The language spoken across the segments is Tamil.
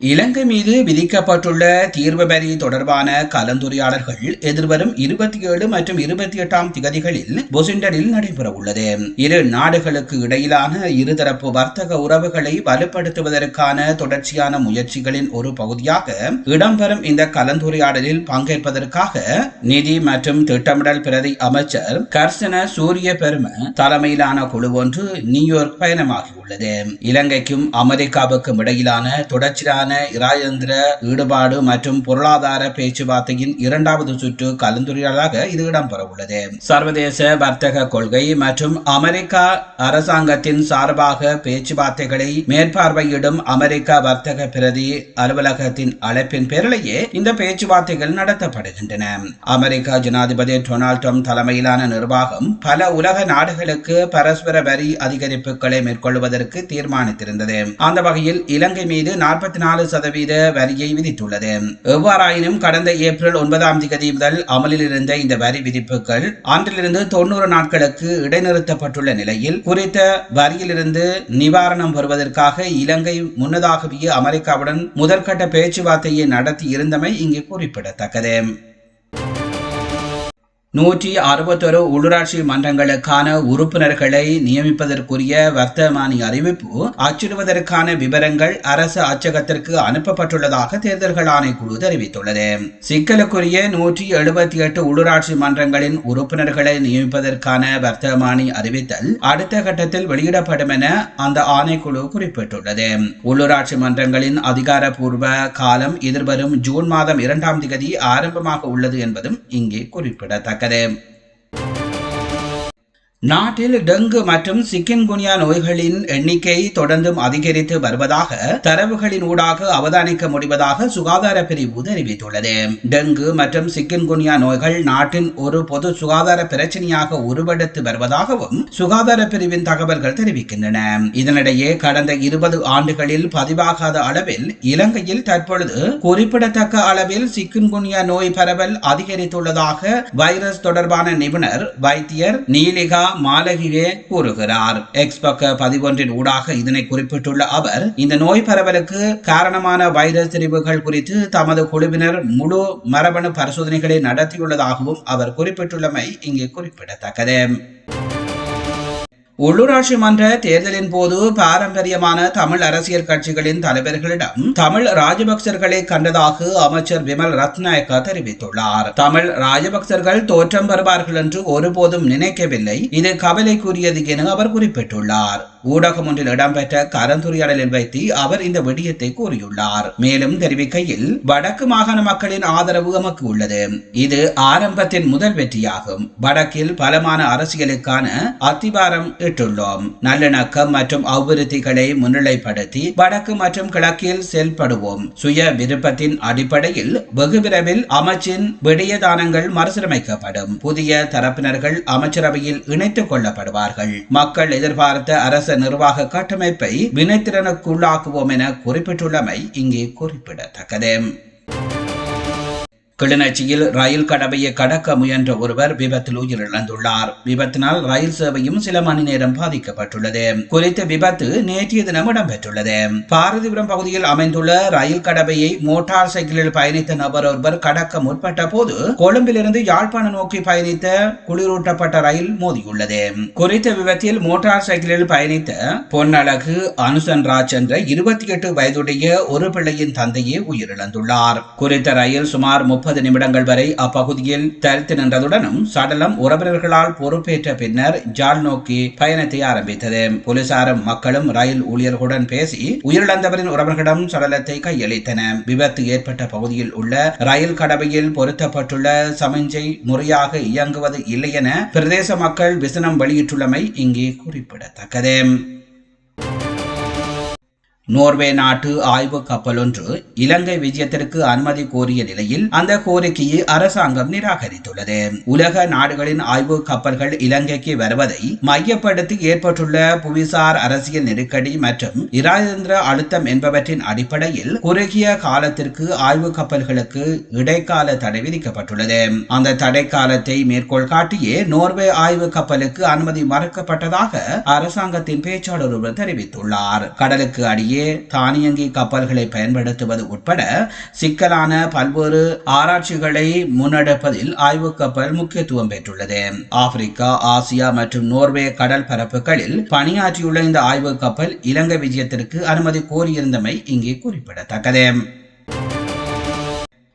இலங்கை மீது விதிக்கப்பட்டுள்ள தீர்வு வரி தொடர்பான கலந்துரையாடல்கள் எதிர்வரும் இருபத்தி ஏழு மற்றும் இருபத்தி எட்டாம் திகதிகளில் பொசிண்டரில் நடைபெற உள்ளது இரு நாடுகளுக்கு இடையிலான இருதரப்பு வர்த்தக உறவுகளை வலுப்படுத்துவதற்கான தொடர்ச்சியான முயற்சிகளின் ஒரு பகுதியாக இடம்பெறும் இந்த கலந்துரையாடலில் பங்கேற்பதற்காக நிதி மற்றும் திட்டமிடல் பிரதி அமைச்சர் கர்சன சூரிய பெரும தலைமையிலான குழு ஒன்று நியூயார்க் பயணமாகியுள்ளது. இலங்கைக்கும் அமெரிக்காவுக்கும் இடையிலான தொடர்ச்சியான மீதான இராஜேந்திர ஈடுபாடு மற்றும் பொருளாதார பேச்சுவார்த்தையின் இரண்டாவது சுற்று கலந்துரையாடலாக இது இடம்பெற உள்ளது சர்வதேச வர்த்தக கொள்கை மற்றும் அமெரிக்கா அரசாங்கத்தின் சார்பாக பேச்சுவார்த்தைகளை மேற்பார்வையிடும் அமெரிக்க வர்த்தக பிரதி அலுவலகத்தின் அழைப்பின் பேரிலேயே இந்த பேச்சுவார்த்தைகள் நடத்தப்படுகின்றன. அமெரிக்கா ஜனாதிபதி டொனால்ட் ட்ரம்ப் தலைமையிலான நிர்வாகம் பல உலக நாடுகளுக்கு பரஸ்பர வரி அதிகரிப்புகளை மேற்கொள்வதற்கு தீர்மானித்திருந்தது. அந்த வகையில் இலங்கை மீது நாற்பத்தி நாலு நாலு சதவீத வரியை விதித்துள்ளது. எவ்வாறாயினும் கடந்த ஏப்ரல் ஒன்பதாம் தேதி முதல் அமலில் இருந்த இந்த வரி விதிப்புகள் அன்றிலிருந்து தொண்ணூறு நாட்களுக்கு இடைநிறுத்தப்பட்டுள்ள நிலையில் குறித்த வரியிலிருந்து நிவாரணம் பெறுவதற்காக இலங்கை முன்னதாகவே அமெரிக்காவுடன் முதற்கட்ட பேச்சுவார்த்தையை நடத்தி இருந்தமை இங்கு குறிப்பிடத்தக்கது. நூற்றி அறுபத்தொரு உள்ளூராட்சி மன்றங்களுக்கான உறுப்பினர்களை நியமிப்பதற்குரிய வர்த்தமானி அறிவிப்பு அச்சிடுவதற்கான விவரங்கள் அரசு அச்சகத்திற்கு அனுப்பப்பட்டுள்ளதாக தேர்தல்கள் ஆணைக்குழு தெரிவித்துள்ளது. சிக்கலுக்குரிய நூற்றி எழுபத்தி எட்டு உள்ளூராட்சி மன்றங்களின் உறுப்பினர்களை நியமிப்பதற்கான வர்த்தமானி அறிவித்தல் அடுத்த கட்டத்தில் வெளியிடப்படும் என அந்த ஆணைக்குழு குறிப்பிட்டுள்ளது. உள்ளூராட்சி மன்றங்களின் அதிகாரப்பூர்வ காலம் எதிர்வரும் ஜூன் மாதம் இரண்டாம் தேதி ஆரம்பமாக உள்ளது என்பதும் இங்கே குறிப்பிடத்தக்கது. 中で நாட்டில் டெங்கு மற்றும் சிக்கன்குனியா நோய்களின் எண்ணிக்கை தொடர்ந்தும் அதிகரித்து வருவதாக தரவுகளின் ஊடாக அவதானிக்க முடிவதாக சுகாதார பிரிவு தெரிவித்துள்ளது. டெங்கு மற்றும் சிக்கன்குனியா நோய்கள் நாட்டின் ஒரு பொது சுகாதார பிரச்சனையாக உருவெடுத்து வருவதாகவும் சுகாதார பிரிவின் தகவல்கள் தெரிவிக்கின்றன. இதனிடையே கடந்த இருபது ஆண்டுகளில் பதிவாகாத அளவில் இலங்கையில் தற்பொழுது குறிப்பிடத்தக்க அளவில் சிக்கன்குனியா நோய் பரவல் அதிகரித்துள்ளதாக வைரஸ் தொடர்பான நிபுணர் வைத்தியர் நீலிகா மாலகிரே கூறுகிறார். எக்ஸ் பக்க பதிவொன்றின் ஊடாக இதனை குறிப்பிட்டுள்ள அவர் இந்த நோய் பரவலுக்கு காரணமான வைரஸ் திரிவுகள் குறித்து தமது குழுவினர் முழு மரபணு பரிசோதனைகளை நடத்தியுள்ளதாகவும் அவர் குறிப்பிட்டுள்ளமை இங்கே குறிப்பிடத்தக்கது. உள்ளூராட்சி மன்ற தேர்தலின் போது பாரம்பரியமான தமிழ் அரசியல் கட்சிகளின் தலைவர்களிடம் தமிழ் ராஜபக்சர்களை கண்டதாக அமைச்சர் விமல் ரத்நாயக்கா தெரிவித்துள்ளார். தமிழ் ராஜபக்சர்கள் தோற்றம் பெறுவார்கள் என்று ஒருபோதும் நினைக்கவில்லை. இது கவலைக்குரியது என அவர் குறிப்பிட்டுள்ளார். ஊடகம் ஒன்றில் இடம்பெற்ற கலந்துரையாடலில் வைத்து அவர் இந்த விடயத்தை கூறியுள்ளார். மேலும் தெரிவிக்கையில் வடக்கு மாகாண மக்களின் ஆதரவு எமக்கு உள்ளது. இது ஆரம்பத்தின் முதல் வெற்றியாகும். வடக்கில் பலமான அரசியலுக்கான அத்திவாரம் இட்டுள்ளோம் நல்லிணக்கம் மற்றும் அபிவிருத்திகளை முன்னிலைப்படுத்தி வடக்கு மற்றும் கிழக்கில் செயல்படுவோம். சுய விருப்பத்தின் அடிப்படையில் வெகு விரைவில் அமைச்சின் விடயதானங்கள் மறுசீரமைக்கப்படும். புதிய தரப்பினர்கள் அமைச்சரவையில் இணைத்துக் கொள்ளப்படுவார்கள். மக்கள் எதிர்பார்த்த அரச நிர்வாக கட்டமைப்பை வினைத்திறனுக்குள்ளாக்குவோம் என குறிப்பிட்டுள்ளமை இங்கே குறிப்பிடத்தக்கது. கிளிநொச்சியில் ரயில் கடவையை கடக்க முயன்ற ஒருவர் விபத்தில் உயிரிழந்துள்ளார். விபத்தினால் ரயில் சேவையும் சில மணி நேரம் பாதிக்கப்பட்டுள்ளது. குறித்த விபத்து நேற்றைய தினம் இடம்பெற்றுள்ளது. பாரதிபுரம் பகுதியில் அமைந்துள்ள ரயில் கடவையை மோட்டார் சைக்கிளில் பயணித்த நபர் ஒருவர் கடக்க முற்பட்ட போது கொழும்பிலிருந்து யாழ்ப்பாணம் நோக்கி பயணித்த குளிரூட்டப்பட்ட ரயில் மோதியுள்ளது. குறித்த விபத்தில் மோட்டார் சைக்கிளில் பயணித்த பொன்னழகு அனுசன் ராஜ் என்ற இருபத்தி எட்டு வயதுடைய ஒரு பிள்ளையின் தந்தையே உயிரிழந்துள்ளார். குறித்த ரயில் சுமார் முப்பது நாற்பது நிமிடங்கள் வரை அப்பகுதியில் தரித்து நின்றதுடனும் சடலம் உறவினர்களால் பொறுப்பேற்ற பின்னர் ஜால் நோக்கி பயணத்தை ஆரம்பித்தது. போலீசாரும் மக்களும் ரயில் ஊழியர்களுடன் பேசி உயிரிழந்தவரின் உறவர்களிடம் சடலத்தை கையளித்தன. விபத்து ஏற்பட்ட பகுதியில் உள்ள ரயில் கடவையில் பொருத்தப்பட்டுள்ள சமிஞ்சை முறையாக இயங்குவது இல்லை என பிரதேச மக்கள் விசனம் வெளியிட்டுள்ளமை இங்கே குறிப்பிடத்தக்கது. நோர்வே நாட்டு ஆய்வு கப்பல் ஒன்று இலங்கை விஜயத்திற்கு அனுமதி கோரிய நிலையில் அந்த கோரிக்கையை அரசாங்கம் நிராகரித்துள்ளது. உலக நாடுகளின் ஆய்வு கப்பல்கள் இலங்கைக்கு வருவதை மையப்படுத்தி ஏற்பட்டுள்ள புவிசார் அரசியல் நெருக்கடி மற்றும் இராஜேந்திர அழுத்தம் என்பவற்றின் அடிப்படையில் குறுகிய காலத்திற்கு ஆய்வு கப்பல்களுக்கு இடைக்கால தடை விதிக்கப்பட்டுள்ளது. அந்த தடை காலத்தை மேற்கோள் காட்டியே நோர்வே ஆய்வு கப்பலுக்கு அனுமதி மறுக்கப்பட்டதாக அரசாங்கத்தின் பேச்சாளர் ஒருவர் தெரிவித்துள்ளார். கடலுக்கு அடியே தானியங்கி கப்பல்களை பயன்படுத்துவது உட்பட சிக்கலான பல்வேறு ஆராய்ச்சிகளை முன்னெடுப்பதில் ஆய்வு கப்பல் முக்கியத்துவம் பெற்றுள்ளது. ஆப்பிரிக்கா ஆசியா மற்றும் நோர்வே கடல் பரப்புகளில் பணியாற்றியுள்ள இந்த ஆய்வு கப்பல் இலங்கை விஜயத்திற்கு அனுமதி கோரியிருந்தமை இங்கே குறிப்பிடத்தக்கது.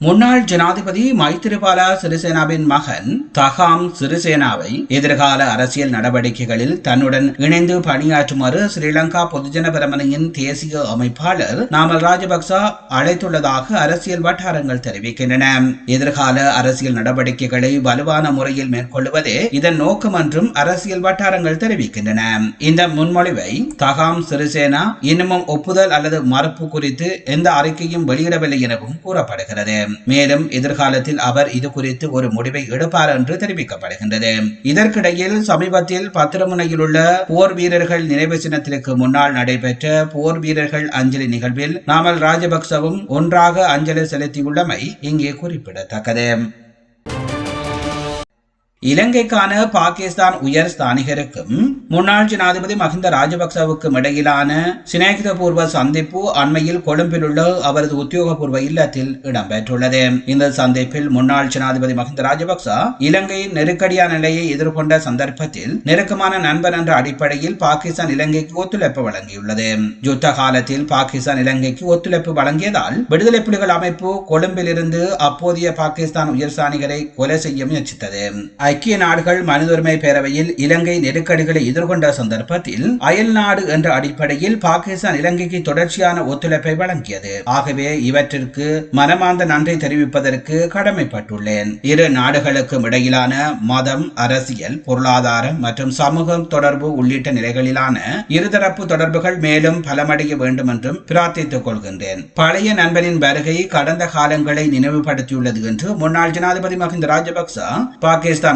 முன்னாள் ஜனாதிபதி மைத்திரிபால சிறிசேனாவின் மகன் தகாம் சிறிசேனாவை எதிர்கால அரசியல் நடவடிக்கைகளில் தன்னுடன் இணைந்து பணியாற்றுமாறு ஸ்ரீலங்கா பொதுஜன பிரமணியின் தேசிய அமைப்பாளர் நாமல் ராஜபக்ச அழைத்துள்ளதாக அரசியல் வட்டாரங்கள் தெரிவிக்கின்றன. எதிர்கால அரசியல் நடவடிக்கைகளை வலுவான முறையில் மேற்கொள்வதே இதன் நோக்கம் என்றும் அரசியல் வட்டாரங்கள் தெரிவிக்கின்றன. இந்த முன்மொழிவை தகாம் சிறிசேனா இன்னமும் ஒப்புதல் அல்லது மறுப்பு குறித்து எந்த அறிக்கையும் வெளியிடவில்லை எனவும் கூறப்படுகிறது. மேலும் எதிர்காலத்தில் அவர் இது குறித்து ஒரு முடிவை எடுப்பார் என்று தெரிவிக்கப்படுகின்றது. இதற்கிடையில் சமீபத்தில் பத்திரமுனையில் உள்ள போர் வீரர்கள் நினைவு சின்னத்திற்கு முன்னால் நடைபெற்ற போர் வீரர்கள் அஞ்சலி நிகழ்வில் நாமல் ராஜபக்சவும் ஒன்றாக அஞ்சலி செலுத்தியுள்ளமை இங்கே குறிப்பிடத்தக்கது. இலங்கைக்கான பாகிஸ்தான் உயர் ஸ்தானிகருக்கும் முன்னாள் ஜனாதிபதி மஹிந்த ராஜபக்சவுக்கும் இடையிலான சிநேகிதபூர்வ சந்திப்பு அண்மையில் கொழும்பில் உள்ள அவரது உத்தியோகபூர்வ இல்லத்தில் இடம்பெற்றுள்ளது. இந்த சந்திப்பில் முன்னாள் ஜனாதிபதி மஹிந்த ராஜபக்ச இலங்கையின் நெருக்கடியான நிலையை எதிர்கொண்ட சந்தர்ப்பத்தில் நெருக்கமான நண்பன் என்ற அடிப்படையில் பாகிஸ்தான் இலங்கைக்கு ஒத்துழைப்பு வழங்கியுள்ளது. யுத்த காலத்தில் பாகிஸ்தான் இலங்கைக்கு ஒத்துழைப்பு வழங்கியதால் விடுதலை புலிகள் அமைப்பு கொழும்பிலிருந்து அப்போதைய பாகிஸ்தான் உயர்ஸ்தானிகரை கொலை செய்ய முயற்சித்தது. ஐக்கிய நாடுகள் மனித உரிமை பேரவையில் இலங்கை நெருக்கடிகளை எதிர்கொண்ட சந்தர்ப்பத்தில் அயல் நாடு என்ற அடிப்படையில் பாகிஸ்தான் இலங்கைக்கு தொடர்ச்சியான ஒத்துழைப்பை வழங்கியது. ஆகவே இவற்றிற்கு மனமார்ந்த நன்றி தெரிவிப்பதற்கு கடமைப்பட்டுள்ளேன். இரு நாடுகளுக்கும் இடையிலான மதம் அரசியல் பொருளாதாரம் மற்றும் சமூகம் தொடர்பு உள்ளிட்ட நிலைகளிலான இருதரப்பு தொடர்புகள் மேலும் பலமடைய வேண்டும் என்றும் பிரார்த்தித்துக் கொள்கின்றேன். பழைய நண்பனின் வருகை கடந்த காலங்களை நினைவுபடுத்தியுள்ளது என்று முன்னாள் ஜனாதிபதி மஹிந்த ராஜபக்ச பாகிஸ்தான்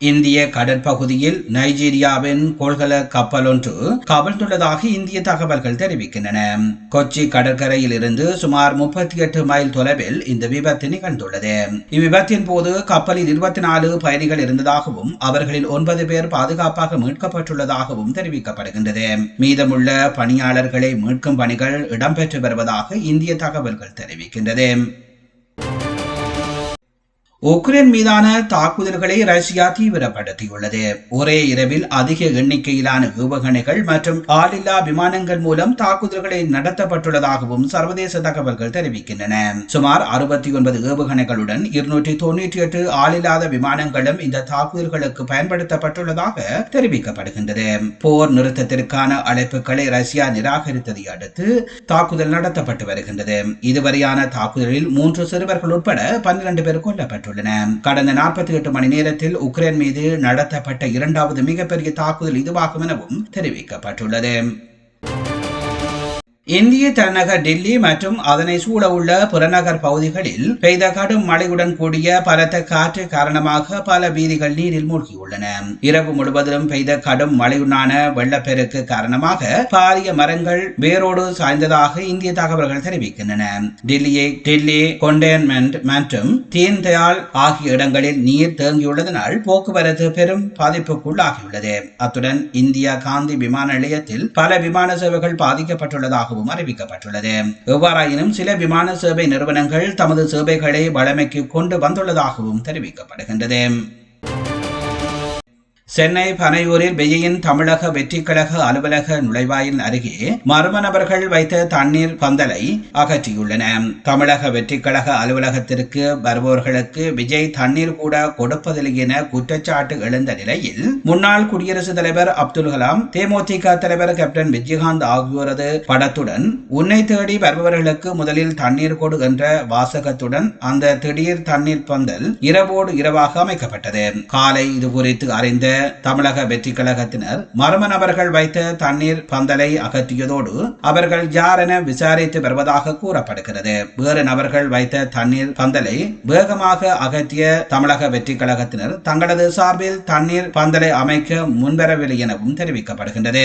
இந்திய கடற்பகுதியில் நைஜீரியாவின் கொள்கல கப்பல் ஒன்று கவிழ்ந்துள்ளதாக இந்திய தகவல்கள் தெரிவிக்கின்றன. கொச்சி கடற்கரையில் இருந்து சுமார் முப்பத்தி எட்டு மைல் தொலைவில் இந்த விபத்து நிகழ்ந்துள்ளது. இவ்விபத்தின் போது கப்பலில் இருபத்தி நாலு பயணிகள் இருந்ததாகவும் அவர்களில் ஒன்பது பேர் பாதுகாப்பாக மீட்கப்பட்டுள்ளதாகவும் தெரிவிக்கப்படுகின்றது. மீதமுள்ள பணியாளர்களை மீட்கும் பணிகள் இடம்பெற்று வருவதாக இந்திய தகவல்கள் தெரிவிக்கின்றது உக்ரைன் மீதான தாக்குதல்களை ரஷ்யா தீவிரப்படுத்தியுள்ளது. ஒரே இரவில் அதிக எண்ணிக்கையிலான ஏவுகணைகள் மற்றும் ஆளில்லா விமானங்கள் மூலம் தாக்குதல்களை நடத்தப்பட்டுள்ளதாகவும் சர்வதேச தகவல்கள் தெரிவிக்கின்றன. சுமார் அறுபத்தி ஒன்பது ஏவுகணைகளுடன் இருநூற்றி தொன்னூற்றி எட்டு ஆளில்லாத விமானங்களும் இந்த தாக்குதல்களுக்கு பயன்படுத்தப்பட்டுள்ளதாக தெரிவிக்கப்படுகின்றது. போர் நிறுத்தத்திற்கான அழைப்புகளை ரஷ்யா நிராகரித்ததை அடுத்து தாக்குதல் நடத்தப்பட்டு வருகின்றது. இதுவரையான தாக்குதலில் மூன்று சிறுவர்கள் உட்பட பன்னிரண்டு பேர் கொல்லப்பட்டுள்ளனர். கடந்த நாற்பத்தி எட்டு மணி நேரத்தில் உக்ரைன் மீது நடத்தப்பட்ட இரண்டாவது மிகப்பெரிய தாக்குதல் இதுவாகும் எனவும் தெரிவிக்கப்பட்டுள்ளது. இந்திய தலைநகர் டெல்லி மற்றும் அதனை சூழ உள்ள புறநகர் பகுதிகளில் பெய்த கடும் மழையுடன் கூடிய பலத்த காற்று காரணமாக பல வீதிகள் நீரில் மூழ்கியுள்ளன. இரவு முழுவதிலும் பெய்த கடும் மழையுடான வெள்ளப்பெருக்கு காரணமாக பாரிய மரங்கள் வேரோடு சாய்ந்ததாக இந்திய தகவல்கள் தெரிவிக்கின்றன. டெல்லியை டெல்லி கொண்டேன்மெண்ட் மற்றும் தீன் தயாள் ஆகிய இடங்களில் நீர் தேங்கியுள்ளதனால் போக்குவரத்து பெரும் பாதிப்புக்குள்ளாகியுள்ளது. அத்துடன் இந்தியா காந்தி விமான நிலையத்தில் பல விமான சேவைகள் பாதிக்கப்பட்டுள்ளதாகவும் அறிவிக்கப்பட்டுள்ளது. எவ்வாறாயினும் சில விமான சேவை நிறுவனங்கள் தமது சேவைகளை வழமைக்கு கொண்டு வந்துள்ளதாகவும் தெரிவிக்கப்படுகின்றது. சென்னை பனையூரில் விஜயின் தமிழக வெற்றி கழக அலுவலக நுழைவாயில் அருகே மர்ம நபர்கள் வைத்த தண்ணீர் பந்தலை அகற்றியுள்ளன. தமிழக வெற்றி கழக அலுவலகத்திற்கு வருபவர்களுக்கு விஜய் தண்ணீர் கூட கொடுப்பதில்லை என குற்றச்சாட்டு எழுந்த நிலையில் முன்னாள் குடியரசுத் தலைவர் அப்துல் கலாம் தேமுதிக தலைவர் கேப்டன் விஜயகாந்த் ஆகியோரது படத்துடன் உன்னை தேடி வருபவர்களுக்கு முதலில் தண்ணீர் கொடு என்ற வாசகத்துடன் அந்த திடீர் தண்ணீர் பந்தல் இரவோடு இரவாக அமைக்கப்பட்டது. காலை இது குறித்து அறிந்த தமிழக வெற்றி கழகத்தினர் மர்ம நபர்கள் வைத்த தண்ணீர் பந்தலை அகற்றியதோடு அவர்கள் யார் என விசாரித்து வருவதாக கூறப்படுகிறது. வேறு நபர்கள் வைத்த தண்ணீர் பந்தலை வேகமாக அகற்றிய தமிழக வெற்றி கழகத்தினர் தங்களது சார்பில் தண்ணீர் பந்தலை அமைக்க முன்வரவில்லை எனவும் தெரிவிக்கப்படுகின்றது.